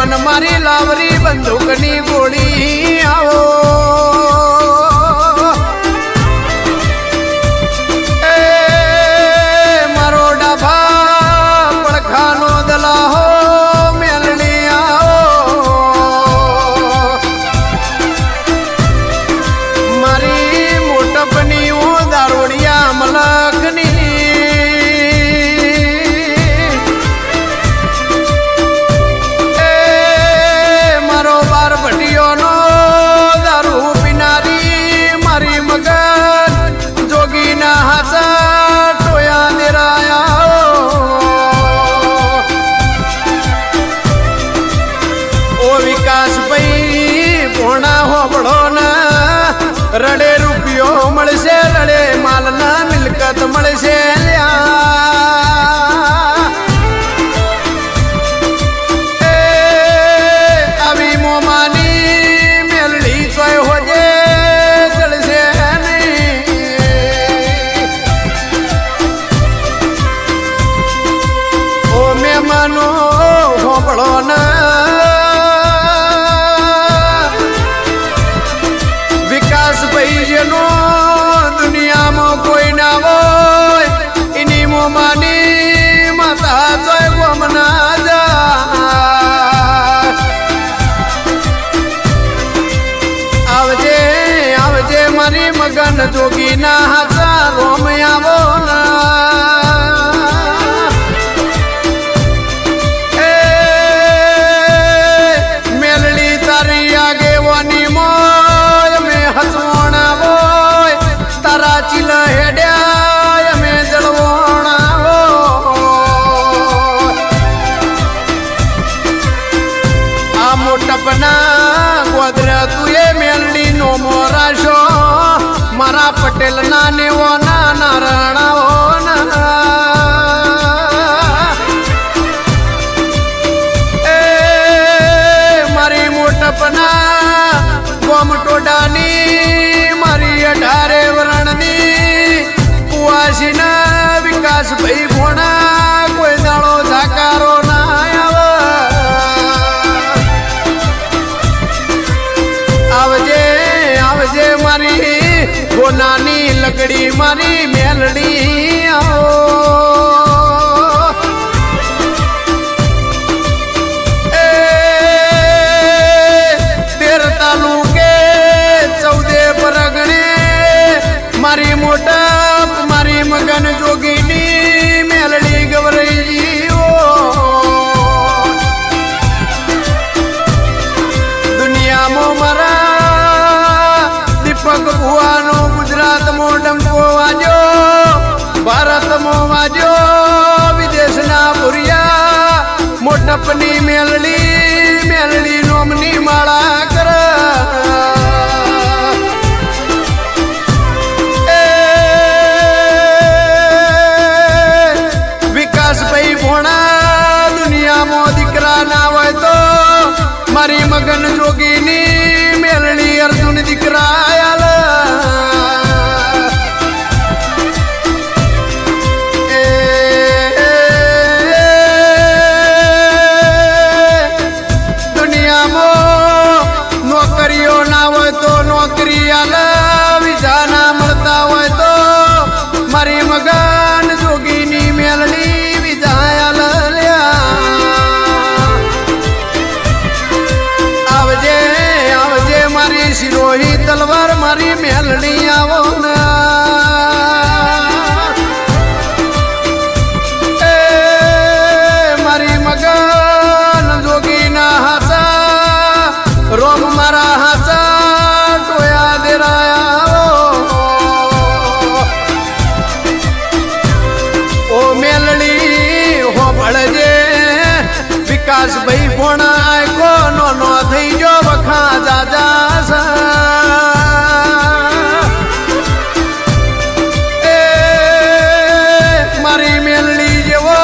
મન મારી લાવરી બંદૂકની ગોળી આવો. વિકાસભાઈ પોણા હોબળો ના રડે રૂપિયો મળશે રડે માલના મિલકત મળશે માનો હોબળો ના સપના કોમ ટોડાની, મારી અઢારે વરણની. કુવાસીના વિકાસ ભાઈ ભોણા, કોઈ દાડો ઝાકારો ના આવે. આવજે આવજે મારી, ગોનાની લકડી મારી ભારતમો વાજો વિદેશના પુરિયા મોટપની મેલડી મેલડી રૂપિયા ન ના મળતા હોય તો મારી મગન જોગીની મેલડી વિધાયા આવજે આવજે મારી શિરોહી તલવાર, મારી મેલડી આવો. વિકાસભાઈ ભોણા આયકો નો નો થઈ ગયો વખા જાજા મારી મેલડી જેવો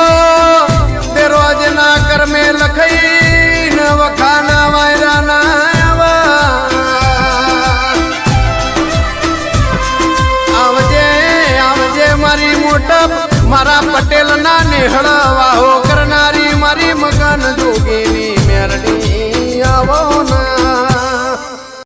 તે રોજના કર્મે લખાઈ ન વખાના વાયરાના આવા. આવજે મારી મોટા મારા પટેલ ના નેહળ વાહો કરનારી મારી મકાન જોગી